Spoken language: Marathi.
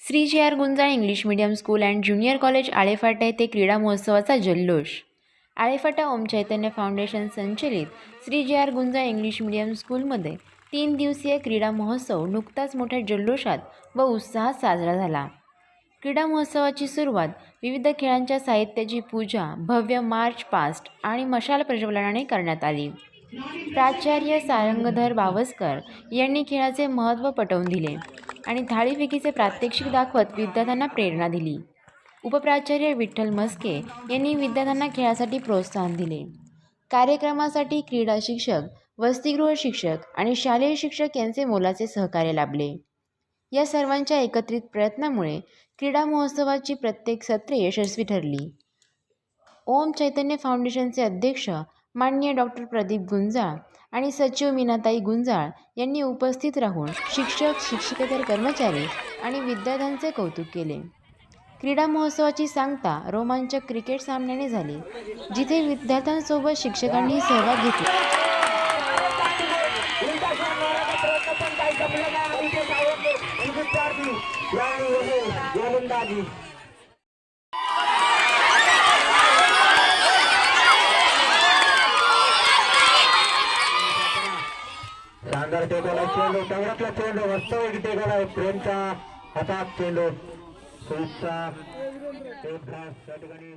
Shri J R Gunjal English medium school and junior college Alephata येथे क्रीडा महोत्सवाचा जल्लोष. आळेफाटा ओम चैतन्य फाउंडेशन संचलित Shri J R Gunjal English medium स्कूलमध्ये तीन दिवसीय क्रीडा महोत्सव नुकताच मोठ्या जल्लोषात व उत्साहात साजरा झाला. क्रीडा महोत्सवाची सुरुवात विविध खेळांच्या साहित्याची पूजा भव्य मार्च पास्ट आणि मशाल प्रज्वलनाने करण्यात आली. प्राचार्य सारंगधर बावस्कर यांनी खेळाचे महत्त्व पटवून दिले. आणि थाळीफेकीचे प्रात्यक्षिक दाखवत विद्यार्थ्यांना प्रेरणा दिली. उपप्राचार्य विठ्ठल मस्के यांनी विद्यार्थ्यांना खेळासाठी प्रोत्साहन दिले. कार्यक्रमासाठी क्रीडा शिक्षक वसतिगृह शिक्षक आणि शालेय शिक्षक यांचे मोलाचे सहकार्य लाभले. या सर्वांच्या एकत्रित प्रयत्नामुळे क्रीडा महोत्सवाची प्रत्येक सत्रे यशस्वी ठरली. ओम चैतन्य फाउंडेशनचे अध्यक्ष माननीय डॉक्टर प्रदीप गुंजाळ आणि सचिव मीनाताई गुंजाळ यांनी उपस्थित राहून शिक्षक शिक्षकेतर कर्मचारी आणि विद्यार्थ्यांचे कौतुक केले. क्रीडा महोत्सवाची सांगता रोमांचक क्रिकेट सामन्याने झाली जिथे विद्यार्थ्यांसोबत शिक्षकांनी सहभाग घेतला. उलटा शॉट शानदार टेकवला चेंडू तेवढ्यातला चेंडू वास्तविक टेकवला प्रेमचा हातात चेंडू. सुईचा एक त्या ठिकाणी